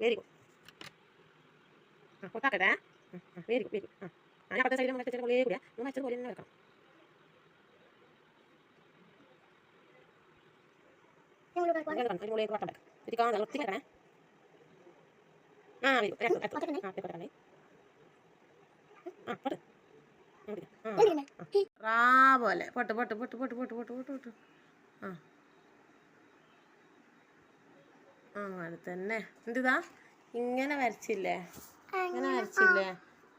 Very good ആ പൊട്ടാക്കട്ടെ very good very good ആ ഞാൻ അപ്പത്തെ സൈഡിൽ മൂന്നര പോലെ കൂടിയാ മൂന്ന് അച്ഛൻ പോലെ തന്നെ വെക്കണം. ആ വരും. ആ പൊട്ട് ആ റാ പോലെ. പൊട്ട് പൊട്ട് പൊട്ട് പൊട്ട് പൊട്ട് പൊട്ട് പൊട്ട്. ആ. ആ അങ്ങനെ തന്നെ. എന്തിതാ? ഇങ്ങനെ വരച്ചില്ലേ? ഇങ്ങനെ വരച്ചില്ലേ?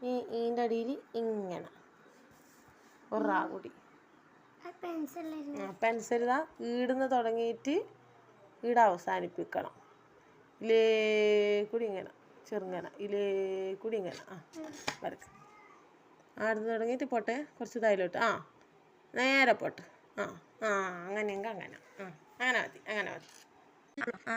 ഈ ഈന്റെ അടിയിൽ ഇങ്ങനെ. റാ കൂടി. പെൻസിൽ ഇതാ ഈടുന്ന് തുടങ്ങിയിട്ട് ഈട് അവസാനിപ്പിക്കണം. ഇലേ കൂടി ഇങ്ങനെ ചെറുങ്ങനെ. ഇലേ കൂടി ഇങ്ങനെ. ആ വരക്ക്. ആടുന്ന് തുടങ്ങിയിട്ട് പോട്ടെ. കുറച്ച് തായിലോട്ട് ആ നേരെ പോട്ടെ. ആ ആ അങ്ങനെയെങ്കിൽ അങ്ങനെ. ആ അങ്ങനെ മതി അങ്ങനെ മതി.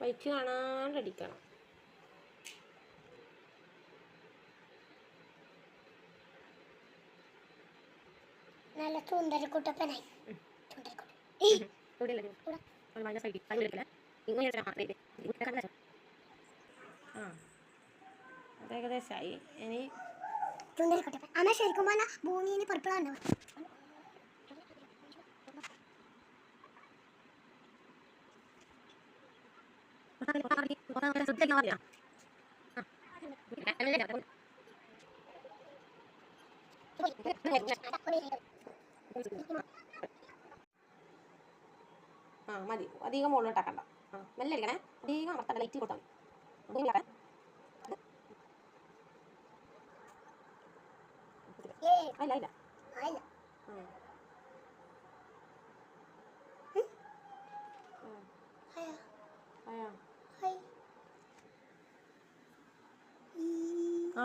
വയറ്റ് കാണാണ്ടടിക്കണം. നല്ല ചുന്തരക്കുട്ടപ്പനായി ഏകദേശമായി ഇനി ചുന്തരക്കുട്ടപ്പൻ അമ്മ ശരിക്കും പറഞ്ഞാൽ ഭൂമിയിൽ പർപ്പിളാണ് ആ മതി. അധികം മുകളിലോട്ടാക്കണ്ട ആ മെല്ലെ അടിക്കണേ. അധികം അമർത്തണ്ട ലൈറ്റ് കൊടുത്താൽ മതി. അല്ല ഇല്ല. ആ.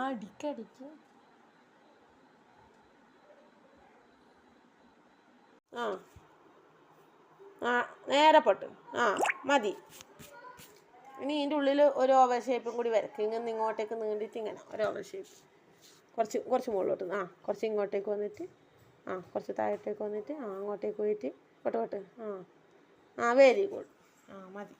അടിക്കടിക്ക്. ആ. ആ നേരെ പൊട്ട്. ആ മതി. ഇനി ഇതിന്റെ ഉള്ളിൽ ഒരു ഓവർ ഷേപ്പും കൂടി വരക്കും. ഇങ്ങനെ ഇങ്ങോട്ടേക്ക് നീണ്ടിട്ട് ഇങ്ങനെ ഒരു ഓവർ ഷേപ്പ് കുറച്ച് കുറച്ച് മുകളിലോട്ട്. ആ കുറച്ച് ഇങ്ങോട്ടേക്ക് വന്നിട്ട് ആ കുറച്ച് താഴോട്ടേക്ക് വന്നിട്ട് ആ അങ്ങോട്ടേക്ക് പോയിട്ട് പൊട്ട് പൊട്ട്. ആ. ആ വെരി ഗുഡ് ആ മതി.